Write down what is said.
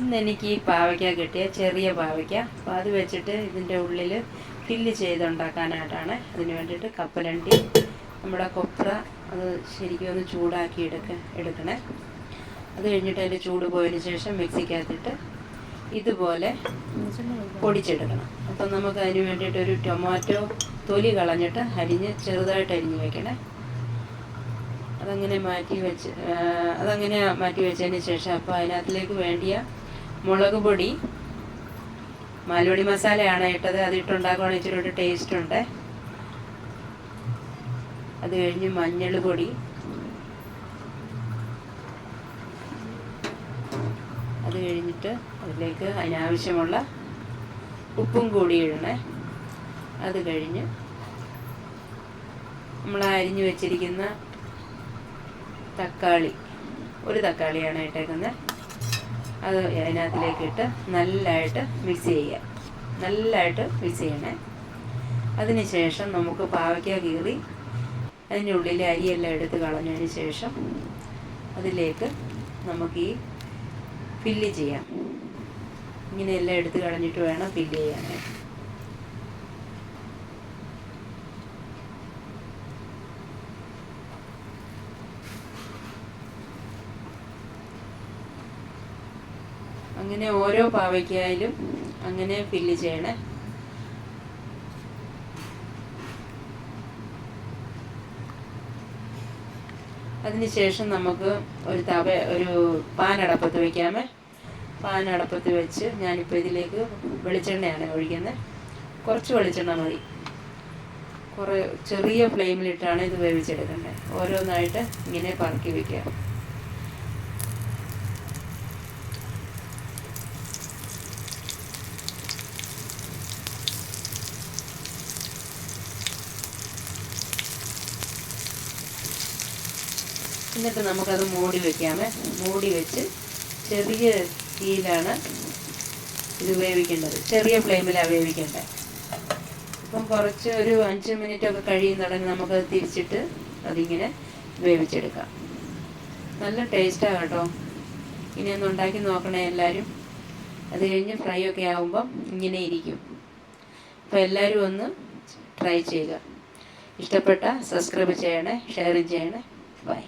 ഇന്ന് എനിക്ക് ഈ പാവയ്ക്ക കിട്ടിയ ചെറിയ പാവയ്ക്ക. അപ്പോൾ അത് വെച്ചിട്ട് ഇതിന്റെ ഉള്ളിൽ ഫില്ല് ചെയ്തുണ്ടാക്കാനായിട്ടാണ് അതിന് വേണ്ടിയിട്ട് കപ്പലണ്ടി നമ്മുടെ കൊപ്ര അത് ശരിക്കും ഒന്ന് ചൂടാക്കി എടുക്ക എടുക്കണേ. അത് കഴിഞ്ഞിട്ട് അതിന്റെ ചൂട് പോയതിന് ശേഷം മിക്സിക്കകത്തിട്ട് ഇതുപോലെ പൊടിച്ചെടുക്കണം. അപ്പം നമുക്ക് അതിന് വേണ്ടിയിട്ട് ഒരു ടൊമാറ്റോ തൊലി കളഞ്ഞിട്ട് അരിഞ്ഞ് ചെറുതായിട്ട് അരിഞ്ഞ് വെക്കണേ. അതങ്ങനെ മാറ്റി വെച്ച് അതങ്ങനെ മാറ്റി വെച്ചതിന് ശേഷം അപ്പോൾ അതിനകത്തിലേക്ക് വേണ്ടിയ മുളക് പൊടി മാലുപൊടി മസാലയാണ് ഇട്ടത്. അത് ഇച്ചിരി ഒരു ടേസ്റ്റ് ഉണ്ട്. അത് കഴിഞ്ഞ് മഞ്ഞൾ പൊടി. അത് കഴിഞ്ഞിട്ട് അതിലേക്ക് അതിനാവശ്യമുള്ള ഉപ്പും കൂടി ഇടണേ. അത് കഴിഞ്ഞ് നമ്മൾ അരിഞ്ഞു വെച്ചിരിക്കുന്ന തക്കാളി. ഒരു തക്കാളിയാണ് ഇട്ടേക്കുന്നത് അത് അതിനകത്തിലേക്ക് ഇട്ട് നല്ലതായിട്ട് മിക്സ് ചെയ്യുക. നല്ലതായിട്ട് മിക്സ് ചെയ്യണേ. അതിന് ശേഷം നമുക്ക് പാവയ്ക്ക കീറി അതിന്റെ ഉള്ളിലെ അരിയെല്ലാം എടുത്ത് കളഞ്ഞതിന് ശേഷം അതിലേക്ക് നമുക്ക് ഈ ഫില്ല് ചെയ്യാം. ഇങ്ങനെയെല്ലാം എടുത്ത് കളഞ്ഞിട്ട് വേണം ഫില്ല് ചെയ്യാനായിട്ട്. അങ്ങനെ ഓരോ പാവയ്ക്കായാലും അങ്ങനെ ഫില്ല് ചെയ്യണേ. അതിനുശേഷം നമുക്ക് ഒരു തവ ഒരു പാൻ അടപ്പത്ത് വയ്ക്കാമേ പാൻ അടപ്പത്ത് വെച്ച് ഞാനിപ്പോൾ ഇതിലേക്ക് വെളിച്ചെണ്ണയാണ് ഒഴിക്കുന്നത്. കുറച്ച് വെളിച്ചെണ്ണ മതി. കുറേ ചെറിയ ഫ്ലെയിമിലിട്ടാണ് ഇത് വേവിച്ചെടുക്കേണ്ടത് ഓരോന്നായിട്ട് ഇങ്ങനെ പറക്കി വയ്ക്കുക എന്നിട്ട് നമുക്കത് മൂടി വെക്കാമേ. മൂടി വെച്ച് ചെറിയ തീയിലാണ് ഇത് വേവിക്കേണ്ടത്. ചെറിയ ഫ്ലെയിമിലാണ് വേവിക്കേണ്ടത്. അപ്പം കുറച്ച് ഒരു അഞ്ച് മിനിറ്റ് ഒക്കെ കഴിയുന്നുണ്ടെങ്കിൽ നമുക്കത് തിരിച്ചിട്ട് അതിങ്ങനെ വേവിച്ചെടുക്കാം. നല്ല ടേസ്റ്റാണ് കേട്ടോ. ഇനി ഒന്ന് ഉണ്ടാക്കി നോക്കണേ എല്ലാവരും അത് കഴിഞ്ഞ് ഫ്രൈ ഒക്കെ ആകുമ്പം ഇങ്ങനെ ഇരിക്കും. അപ്പോൾ എല്ലാവരും ഒന്ന് ട്രൈ ചെയ്യുക. ഇഷ്ടപ്പെട്ട സബ്സ്ക്രൈബ് ചെയ്യണേ ഷെയർ ചെയ്യണേ. ബൈ